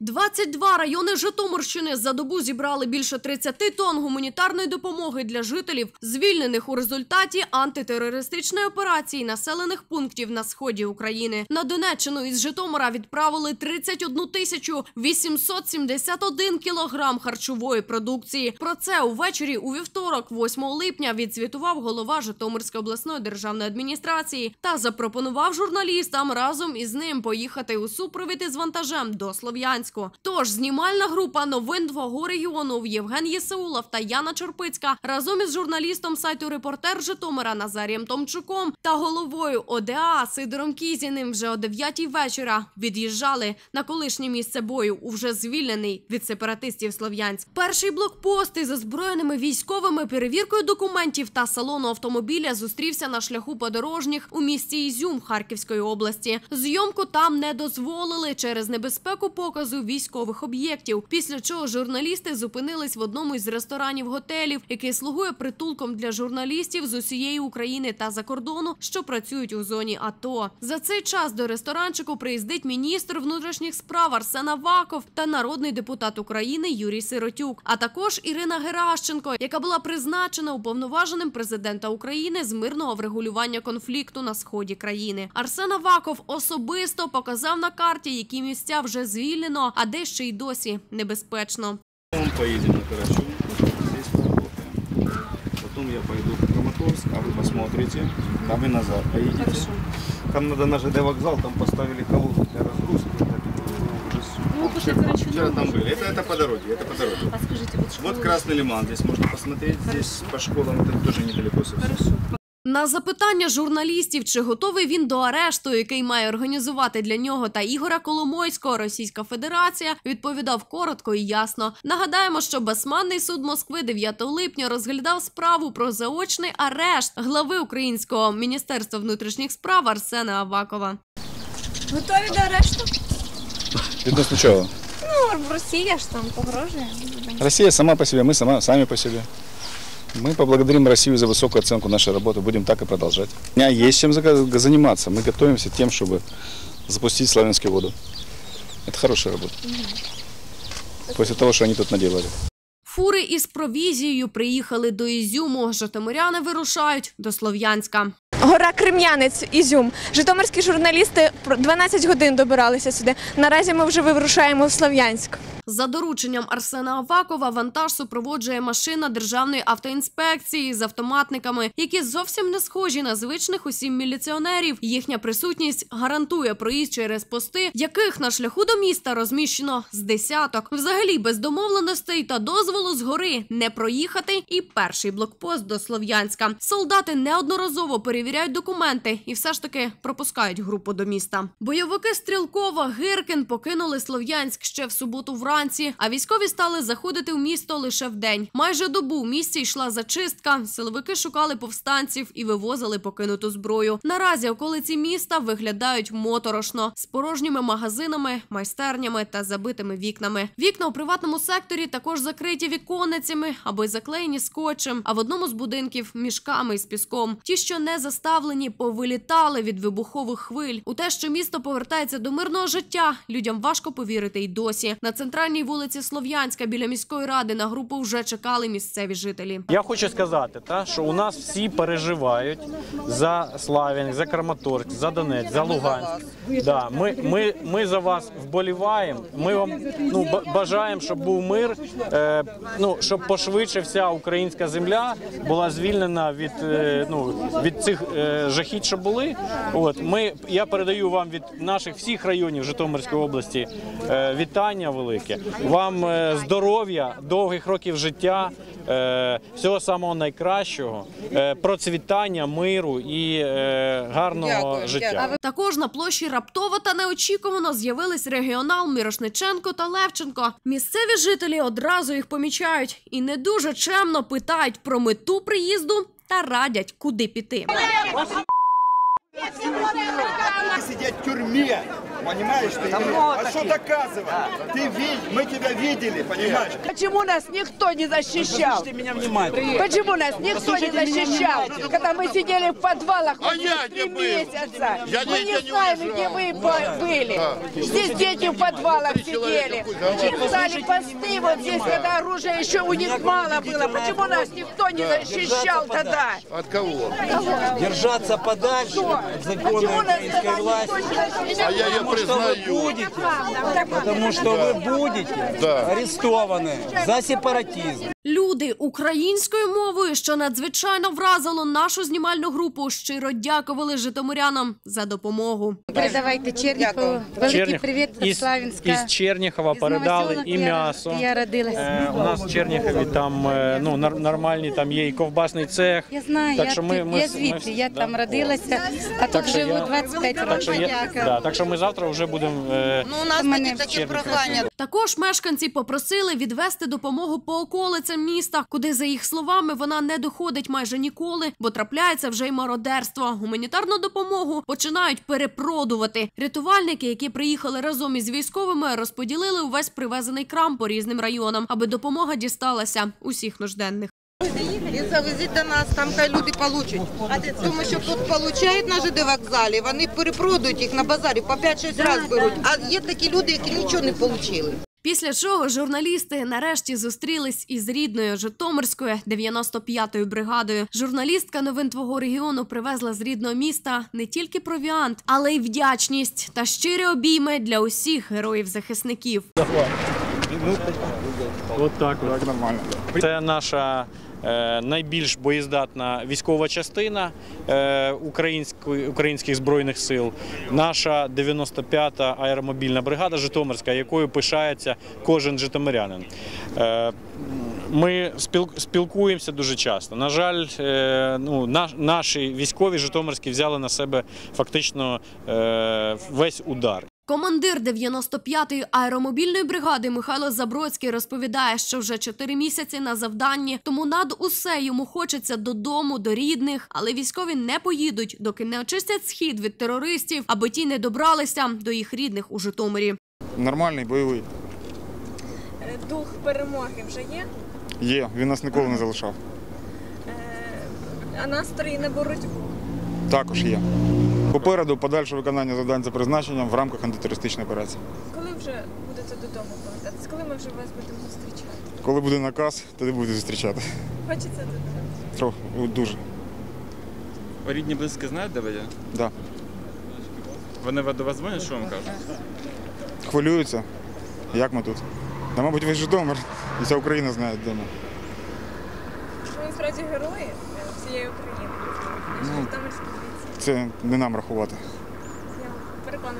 22 райони Житомирщини за добу зібрали більше 30 тонн гуманітарної допомоги для жителів, звільнених у результаті антитерористичної операції населених пунктів на сході України. На Донеччину із Житомира відправили 31 тисячу 871 кілограм харчової продукції. Про це увечері у вівторок, 8 липня, відзвітував голова Житомирської обласної державної адміністрації та запропонував журналістам разом із ним поїхати у супровід із вантажем до Слов'янську. Тож знімальна група новин твого регіону Євген Єсеулов та Яна Чорпицька разом із журналістом сайту Репортер Житомира Назарієм Томчуком та головою ОДА Сидором Кізіним вже о 9 вечора від'їжджали на колишнє місце бою у вже звільнений від сепаратистів Слов'янськ. Перший блокпост із озброєними військовими перевіркою документів та салону автомобіля зустрівся на шляху подорожніх у місті Ізюм Харківської області. Зйомку там не дозволили через небезпеку показу військових об'єктів. Після чого журналісти зупинились в одному із ресторанів готелів, який слугує притулком для журналістів з усієї України та за кордону, що працюють у зоні АТО. За цей час до ресторанчику приїздить міністр внутрішніх справ Арсен Аваков та народний депутат України Юрій Сиротюк, а також Ірина Геращенко, яка була призначена уповноваженим президента України з мирного врегулювання конфлікту на сході країни. Арсен Аваков особисто показав на карті, які місця вже звільнено, а де ще й досі небезпечно. Мы поедем на Карачун, здесь поработаем. Потом я пойду в Краматорск, а вы посмотрите, а вы назад поедете. Там надо на ЖД вокзал, там поставили колонну для разгрузки. Вот это уже с- Ну, после вчера- Карачуна Вчера там можно. были. Это, это по дороге, это по дороге. А скажите, вот школы... Вот Красный Лиман, здесь можно посмотреть, здесь по школам это тоже недалеко совсем. Хорошо. На запитання журналістів, чи готовий він до арешту, який має організувати для нього та Ігоря Коломойського Російська Федерація, відповідав коротко і ясно. Нагадаємо, що Басманний суд Москви 9 липня розглядав справу про заочний арешт глави українського міністерства внутрішніх справ Арсена Авакова. Готові до арешту? Відносно чого? Ну, Росія ж там погрожує. Россия сама по себе, мы сама, сами по себе. Мы поблагодарим Россию за высокую оценку нашей работы, будем так и продолжать. У меня есть чем за- заниматься. Мы готовимся тем, чтобы запустить славянскую воду. Это хорошая работа. После того, что они тут наделали. Фури із провізією приїхали до Ізюму. Житомиряни вирушають до Слов'янська. Гора Крем'янець, Ізюм. Житомирські журналісти про 12 годин добиралися сюди. Наразі ми вже вирушаємо в Слов'янськ. За дорученням Арсена Авакова вантаж супроводжує машина державної автоінспекції з автоматниками, які зовсім не схожі на звичних усім міліціонерів. Їхня присутність гарантує проїзд через пости, яких на шляху до міста розміщено з десяток. Взагалі без домовленостей та дозволу згори не проїхати. І перший блокпост до Слов'янська. Солдати неодноразово перевіряють документи і все ж таки пропускають групу до міста. Бойовики Стрілкова Гиркин покинули Слов'янськ ще в суботу вранці, а військові стали заходити в місто лише вдень. Майже добу в місті йшла зачистка. Силовики шукали повстанців і вивозили покинуту зброю. Наразі околиці міста виглядають моторошно з порожніми магазинами, майстернями та забитими вікнами. Вікна у приватному секторі також закриті віконницями або й заклеєні скотчем. А в одному з будинків мішками із піском. Ті, що не заставлені, повилітали від вибухових хвиль. У те, що місто повертається до мирного життя, людям важко повірити й досі. На центральній вулиці Слов'янська біля міської ради на групу вже чекали місцеві жителі. Я хочу сказати, та, що у нас всі переживають за Славянськ, за Краматорськ, за Донець, за Луганськ. Да, ми, ми, ми за вас вболіваємо. Ми вам ну, бажаємо, щоб був мир, е, ну, щоб пошвидше вся українська земля була звільнена від, е, ну, від цих жахіть, що були. От, ми, я передаю вам від наших всіх районів Житомирської області е, вітання велике. Вам е, здоров'я, довгих років життя, е, всього самого найкращого, е, процвітання, миру і е, гарного життя. Також на площі раптово та неочікувано з'явились регіонал Мірошниченко та Левченко. Місцеві жителі одразу їх помічають і не дуже чемно питають про мету приїзду та радять, куди піти. сидять в тюрмі. Понимаешь ты? а что доказывать? Ты видишь, мы тебя видели, понимаешь? Почему нас никто не защищал? меня внимательно. Почему нас никто не защищал, когда мы сидели в подвалах А я три где был? месяца? Я мы не не знаем, где вы по- были. Здесь дети в подвалах сидели. Читали посты вот здесь, когда оружия еще у них мало было. Почему нас никто не защищал тогда? От кого? Держаться подальше от закона Почему нас украинской тогда власти. никто не защищал? А я ее признаю. будете, потому что вы будете Да. арестованы за сепаратизм. Люди українською мовою, що надзвичайно вразило нашу знімальну групу, щиро дякували житомирянам за допомогу. Передавайте Черніхову. Великий привіт із, Славянська. із Черніхова Із передали і м'ясо. Я родилася. Е, у нас в Черніхові там е, ну, нар- нормальні, там є і ковбасний цех. Я знаю, так я, що ми- ми- я ми- звідти, я да. там родилася, а Так тут живу я- 25 Так що, років. да, так що ми завтра вже будемо. Е, Ну, у нас мене таке прохання. Також мешканці попросили відвести допомогу по околицям міста, куди, за їх словами, вона не доходить майже ніколи, бо трапляється вже й мародерство. Гуманітарну допомогу починають перепродувати. Рятувальники, які приїхали разом із військовими, розподілили увесь привезений крам по різним районам, аби допомога дісталася усіх нужденних. І завезіть до нас, там хай люди получать. Тому що тут получають на ЖД вокзалі, вони перепродають їх на базарі, по 5-6 разів беруть. А є такі люди, які нічого не отримали. Після чого журналісти нарешті зустрілись із рідною Житомирською 95-ю бригадою. Журналістка новин твого регіону привезла з рідного міста не тільки провіант, але й вдячність та щирі обійми для усіх героїв-захисників. От так от. нормально. Це наша найбільш боєздатна військова частина е, українських збройних сил. Наша 95-та аеромобільна бригада Житомирська, якою пишається кожен житомирянин. Е, ми спілкуємося дуже часто. На жаль, е, ну, наші військові житомирські взяли на себе фактично е, весь удар. Командир 95-ї аеромобільної бригади Михайло Забродський розповідає, що вже чотири місяці на завданні, тому над усе йому хочеться додому, до рідних, але військові не поїдуть, доки не очистять схід від терористів, аби ті не добралися до їх рідних у Житомирі. Нормальний, бойовий. Дух перемоги вже є, Є, він нас ніколи не залишав. а настрої на боротьбу. Також є. Попереду подальше виконання завдань за призначенням в рамках антитерористичної операції. Коли вже будете додому повертатись? Коли ми вже вас будемо зустрічати? Коли буде наказ, тоді буде зустрічати. Хочеться додому. Трохи дуже. Рідні близькі знають, де ви є? Да. Вони до вас дзвонять, що вам кажуть? Хвилюються. Як ми тут? Та, мабуть, весь Житомир і вся Україна знає, де ми. Ми справді герої всієї України. Ну. Це не нам рахувати. Я переконана.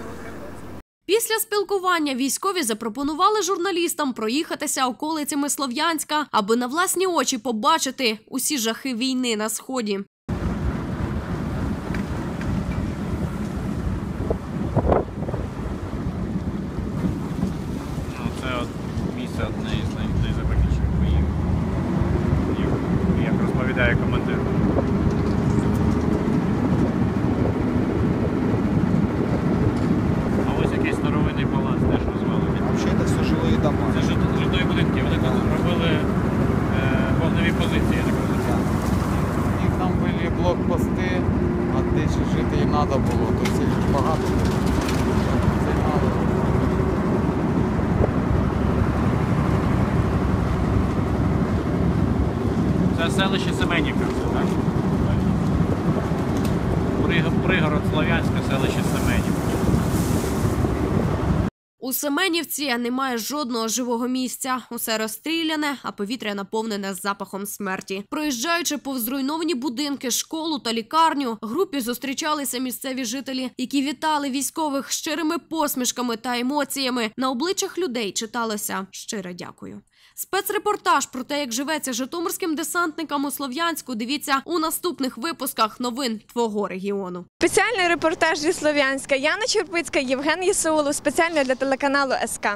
Після спілкування військові запропонували журналістам проїхатися околицями Слов'янська, аби на власні очі побачити усі жахи війни на сході. Ну, це місце одне із най- боїв, як розповідає командир. А ось якийсь старовинний палац теж розвалений. Вообще это все жилые дома. Це жит- житлові будинки, вони тут робили е, вогневі позиції, я так розумію. У них там були блокпости, а десь жити їм треба було, то це багато. було. Це селище Семенівка, так? Пригород Слов'янське, селище Семенівка. У Семенівці немає жодного живого місця. Усе розстріляне, а повітря наповнене запахом смерті. Проїжджаючи повз руйновані будинки, школу та лікарню, групі зустрічалися місцеві жителі, які вітали військових щирими посмішками та емоціями. На обличчях людей читалося щире дякую. Спецрепортаж про те, як живеться житомирським десантникам у Слов'янську. Дивіться у наступних випусках новин твого регіону. Спеціальний репортаж зі Слов'янська. Яна Черпицька, Євген Єсеулов, спеціально для телеканалу СК.